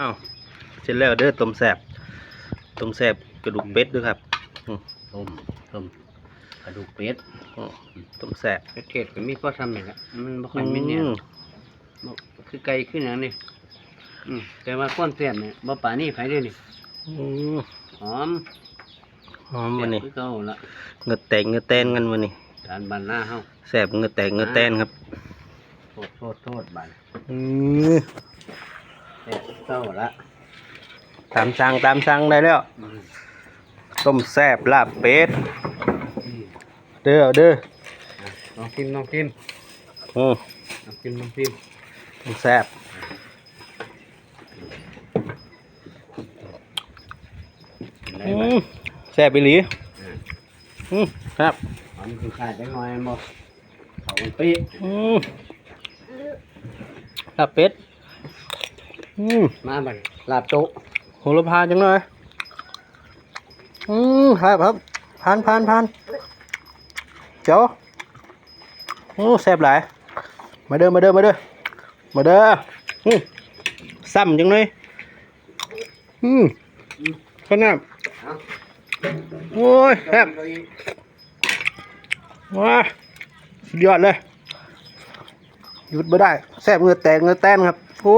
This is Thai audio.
อ้าวเสร็จแล้วเด้อต้มแซ่บต้มแซ่บกระดูกเป็ดด้วยครับต้มต้มกระดูกเป็ดอืมต้มแซ่บเป็ดเทศก็มีก็ทำนี่แหละมันบ่ค่อยมีเนี่ยอืมบ่คือไก่ขึ้นอย่างนี้อืมแต่ว่าก้อนเสียบเนี่ยบ่ป่านี่ไผเด้อนี่อืมหอมหอมวันนี้แซ่บคือเก่าละเงือแตกเงือแตนกันวันนี้จานบ้านหน้าเฮาแซ่บเงือแตกเงือแตนครับโทษโทษโทษบ้าน อืม แซ่บคือเก่าละตามสั่งตามสั่งได้แล้วอืมต้มแซ่บลาบเป็ดอืมเด้อเด้ออะลองกินลองกินอืมลองกินลองกินต้มแซ่บเป็นไรอืบ้างมแซ่บไปหลีอ่าอืมครับหอมคือขาดจังหน่อยบ่เขามันปีอืมลาบเป็ด อืมมาบัดลาบโต๊ะโหระพาจังเลยอืมครับครับผ่านผ่านผ่านเจ้าโอ้แซ่บหลาย มาเด้อมาเด้อมาเด้อมาเด้ออืมซ้ำจังเลยอืมขนาดเอาโอ้ยแซ่บว้าสุดยอดเลย หยุดไม่ได้ แซ่บเหงือแตกเหงือแตนครับ โอ้